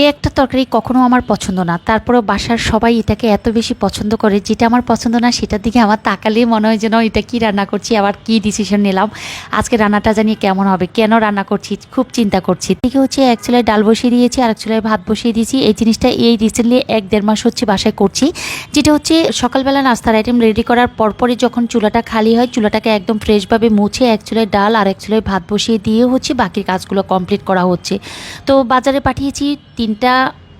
এই একটা তরকারি কখনো আমার পছন্দ না। তারপরেও বাসার সবাই এটাকে এত বেশি পছন্দ করে, যেটা আমার পছন্দ না, সেটার দিকে আমার তাকালেই মনে হয় যেন এটা কি রান্না করছি, আবার কি ডিসিশন নিলাম। আজকে রান্নাটা জানি কেমন হবে, কেন রান্না করছি, খুব চিন্তা করছি। এদিকে হচ্ছে এক চুলায় ডাল বসিয়ে দিয়েছি আর এক চুলায় ভাত বসিয়ে দিয়েছি। এই জিনিসটা এই রিসেন্টলি এক দেড় মাস হচ্ছে বাসায় করছি। যেটা হচ্ছে সকালবেলা নাস্তার আইটেম রেডি করার পরপরই যখন চুলাটা খালি হয়, চুলাটাকে একদম ফ্রেশভাবে মুছে এক চুলায় ডাল আর এক চুলায় ভাত বসিয়ে দিয়ে হচ্ছে বাকি কাজগুলো কমপ্লিট করা হচ্ছে। তো বাজারে পাঠিয়েছি তিনটা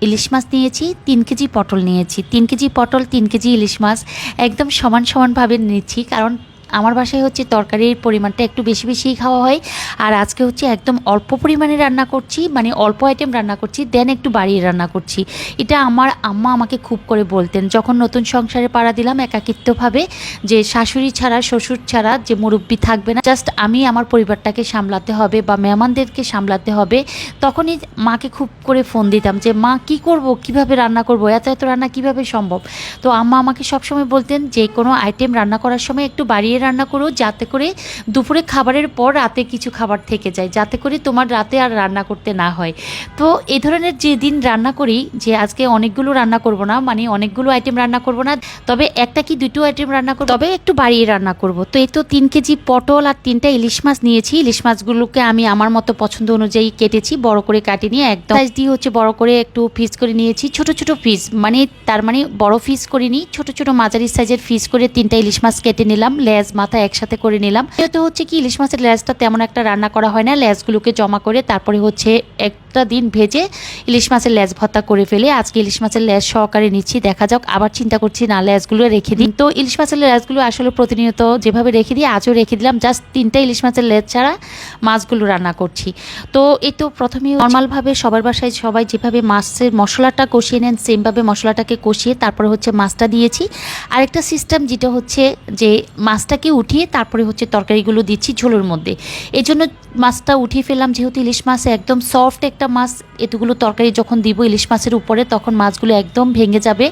ইলিশ মাছ নিয়েছি, তিন কেজি পটল নিয়েছি। তিন কেজি পটল, তিন কেজি ইলিশ মাছ, একদম সমান সমানভাবে নিচ্ছি, কারণ আমার বাসায় হচ্ছে তরকারির পরিমাণটা একটু বেশি বেশিই খাওয়া হয়। আর আজকে হচ্ছে একদম অল্প পরিমাণে রান্না করছি মানে অল্প আইটেম রান্না করছি দেন একটু বাড়িয়ে রান্না করছি। এটা আমার আম্মা আমাকে খুব করে বলতেন, যখন নতুন সংসারে পাড়া দিলাম একাকিত্বভাবে, যে শাশুড়ি ছাড়া, শ্বশুর ছাড়া যে মুরব্বী থাকবে না জাস্ট আমি আমার পরিবারটাকে সামলাতে হবে বা মেহমানদেরকে সামলাতে হবে, তখনই মাকে খুব করে ফোন দিতাম যে, মা, কি করব? কীভাবে রান্না করব? এত এত রান্না কীভাবে সম্ভব? তো আম্মা আমাকে সবসময় বলতেন যে, কোনো আইটেম রান্না করার সময় একটু বাড়িয়ে রান্না করো, যাতে করে দুপুরে খাবারের পর রাতে কিছু খাবার থেকে যায়, যাতে করে তোমার রাতে আর রান্না করতে না হয়। তো এই ধরনের যে দিন রান্না করি, যে আজকে অনেকগুলো রান্না করব না মানে অনেকগুলো আইটেম রান্না করব না, তবে একটা কি দুটো আইটেম রান্না করব? তবে একটু বাড়িয়ে রান্না করব। তো এই তো তিন কেজি পটল আর তিনটা ইলিশ মাছ নিয়েছি। ইলিশ মাছগুলোকে আমি আমার মতো পছন্দ অনুযায়ী কেটেছি, বড় করে কাটি নিয়ে একদম সাইজ দিয়ে হচ্ছে বড় করে একটু ফিস করে নিয়েছি, ছোট ছোট ফিস মানে তার মানে বড় পিস করিনি, ছোট ছোট মাঝারি সাইজের ফিস করে তিনটা ইলিশ মাছ কেটে নিলাম লেজ মাথা একসাথে করে নিলাম। যেহেতু হচ্ছে কি, ইলিশ মাছের লেজটা তেমন একটা রান্না করা হয় না। লেজগুলোকে জমা করে তারপরে হচ্ছে একটা দিন ভেজে ইলিশ মাছের লেজ ভর্তা করে ফেলে। আজকে ইলিশ মাছের লেজ সহকারে নিচ্ছি। দেখা যাক, আবার চিন্তা করছি, না, লেজগুলো রেখে দিই। তো ইলিশ মাছের লেজগুলো আসলে প্রতিনিয়ত যেভাবে রেখে দিই, আজও রেখে দিলাম। জাস্ট তিনটা ইলিশ মাছের লেজ ছাড়া মাছগুলো রান্না করছি। তো এই তো প্রথমে নর্মালভাবে সবার বাসায় সবাই যেভাবে মাছের মশলাটা কষিয়ে নেন, সেমভাবে মশলাটাকে কষিয়ে তারপরে হচ্ছে মাছটা দিয়েছি। আরেকটা সিস্টেম যেটা হচ্ছে যে মাছটাকে উঠিয়ে তারপরে হচ্ছে তরকারিগুলো দিচ্ছি ঝোলের মধ্যে। এই জন্য মাছটা উঠিয়ে ফেললাম, যেহেতু ইলিশ মাছ একদম সফট একটা মাছ এতগুলো তরকারি যখন দিব, ইলিশ মাছের উপরে, তখন মাছগুলো একদম ভেঙে যাবে।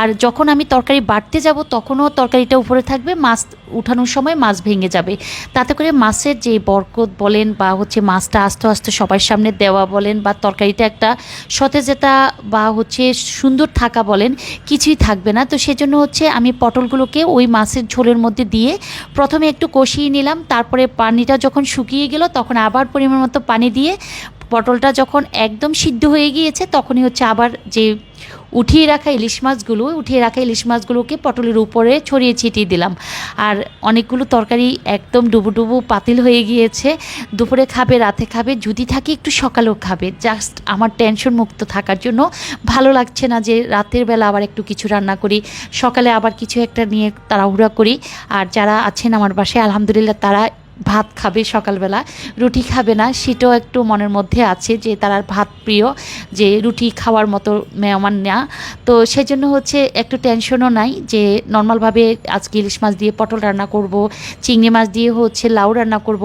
আর যখন আমি তরকারি বাড়তে যাব, তখনও তরকারিটা উপরে থাকবে, মাছ উঠানোর সময় মাছ ভেঙে যাবে। তাতে করে মাছের যে বরকত বলেন বা হচ্ছে মাছটা আস্তে আস্তে সবার সামনে দেওয়া বলেন বা তরকারিটা একটা সতেজতা বা হচ্ছে সুন্দর থাকা বলেন, কিছুই থাকবে না। তো সেজন্য হচ্ছে আমি পটলগুলোকে ওই মাছের ঝোলের মধ্যে দিয়ে প্রথমে একটু কষিয়ে নিলাম। তারপরে পানিটা যখন শুকিয়ে গেল, তখন আবার পরিমাণ মতো পানি দিয়ে পটলটা যখন একদম সিদ্ধ হয়ে গিয়েছে, তখনই হচ্ছে আবার যে উঠিয়ে রাখা ইলিশ মাছগুলো, উঠিয়ে রাখা ইলিশ মাছগুলোকে পটলের উপরে ছড়িয়ে ছিটিয়ে দিলাম। আর অনেকগুলো তরকারি একদম ডুবু ডুবু পাতিল হয়ে গিয়েছে। দুপুরে খাবে, রাতে খাবে, যদি থাকে একটু সকালেও খাবে। জাস্ট আমার টেনশন মুক্ত থাকার জন্য ভালো লাগছে না যে রাতের বেলা আবার একটু কিছু রান্না করি, সকালে আবার কিছু একটা নিয়ে তাড়াহুড়া করি। আর যারা আছেন আমার বাসায়, আলহামদুলিল্লাহ তারা ভাত খাবে সকালবেলা, রুটি খাবে না, সেটাও একটু মনের মধ্যে আছে যে তারা ভাত প্রিয়, যে রুটি খাওয়ার মতো মেহমান না। তো সেজন্য হচ্ছে একটু টেনশনও নাই যে নর্মালভাবে আজকে ইলিশ মাছ দিয়ে পটল রান্না করব, চিংড়ি মাছ দিয়ে হচ্ছে লাউ রান্না করব,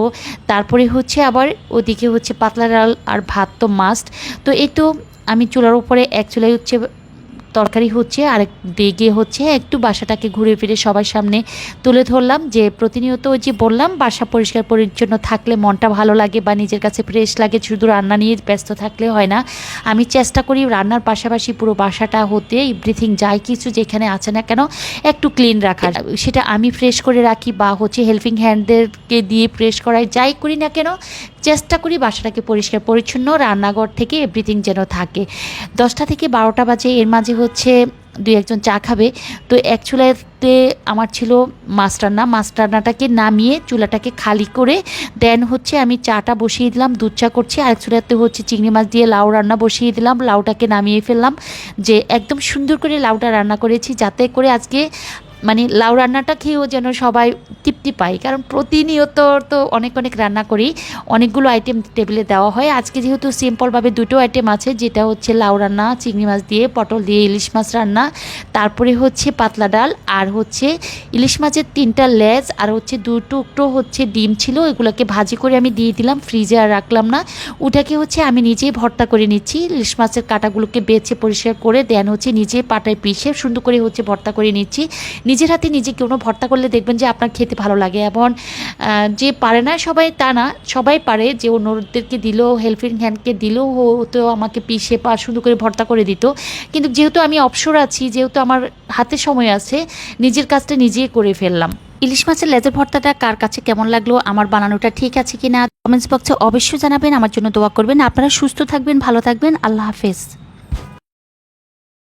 তারপরে হচ্ছে আবার ওদিকে হচ্ছে পাতলা ডাল আর ভাত তো মাস্ট তো এই তো আমি চুলার উপরে এক চুলাই হচ্ছে তরকারি হচ্ছে আর দিকে হচ্ছে একটু বাসাটাকে ঘুরে ফিরে সবার সামনে তুলে ধরলাম। যে প্রতিনিয়ত ওই যে বললাম, বাসা পরিষ্কার পরিচ্ছন্ন থাকলে মনটা ভালো লাগে বা নিজের কাছে ফ্রেশ লাগে, শুধু রান্না নিয়ে ব্যস্ত থাকলে হয় না। আমি চেষ্টা করি রান্নার পাশাপাশি পুরো বাসাটা হতে এভরিথিং যাই কিছু যেখানে আছে না কেন, একটু ক্লিন রাখার। সেটা আমি ফ্রেশ করে রাখি বা হচ্ছে হেল্পিং হ্যান্ডদেরকে দিয়ে ফ্রেশ করাই, যাই করি না কেন, চেষ্টা করি বাসাটাকে পরিষ্কার পরিচ্ছন্ন, রান্নাঘর থেকে এভরিথিং যেন থাকে। দশটা থেকে বারোটা বাজে, এর মাঝে হচ্ছে দুই একজন চা খাবে। তো এক চুলাতে আমার ছিল মাস্টারনা মাস্টারনাটাকে নামিয়ে চুলাটাকে খালি করে দেন হচ্ছে আমি চাটা বসিয়ে দিলাম, দুধ চা করছি। আর এক চুলাতে হচ্ছে চিংড়ি মাছ দিয়ে লাউ রান্না বসিয়ে দিলাম। লাউটাকে নামিয়ে ফেললাম যে একদম সুন্দর করে লাউটা রান্না করেছি যাতে করে আজকে মানে লাউ রান্নাটা খেয়েও যেন সবাই তৃপ্তি পায়। কারণ প্রতিনিয়ত তো অনেক অনেক রান্না করি, অনেকগুলো আইটেম টেবিলে দেওয়া হয়। আজকে যেহেতু সিম্পলভাবে দুটো আইটেম আছে, যেটা হচ্ছে লাউ রান্না, চিংড়ি মাছ দিয়ে, পটল দিয়ে, ইলিশ মাছ রান্না, তারপরে হচ্ছে পাতলা ডাল, আর হচ্ছে ইলিশ মাছের তিনটা লেজ, আর হচ্ছে দু টুকরো হচ্ছে ডিম ছিল এগুলোকে ভাজি করে আমি দিয়ে দিলাম ফ্রিজে আর রাখলাম না। ওটাকে হচ্ছে আমি নিজেই ভর্তা করে নিচ্ছি, ইলিশ মাছের কাটাগুলোকে বেছে পরিষ্কার করে দেন হচ্ছে নিজে পাটায় পিষে সুন্দর করে হচ্ছে ভর্তা করে নিচ্ছি। নিজের হাতে নিজে কোনো ভর্তা করলে দেখবেন যে আপনার খেতে ভালো লাগে এবং যে পারে না সবাই তা না, সবাই পারে যে অন্যদেরকে দিলেও হেল্পিং হ্যান্ডকে দিলেও হতো আমাকে পিষে পা সুন্দর করে ভর্তা করে দিত। কিন্তু যেহেতু আমি অবসর আছি, যেহেতু আমার হাতে সময় আছে, নিজের কাজটা নিজেই করে ফেললাম। ইলিশ মাছের লেজের ভর্তাটা কার কাছে কেমন লাগল, আমার বানানোটা ঠিক আছে কিনা? কমেন্টস বক্সে অবশ্যই জানাবেন, আমার জন্য দোয়া করবেন। আপনারা সুস্থ থাকবেন, ভালো থাকবেন। আল্লাহ হাফেজ।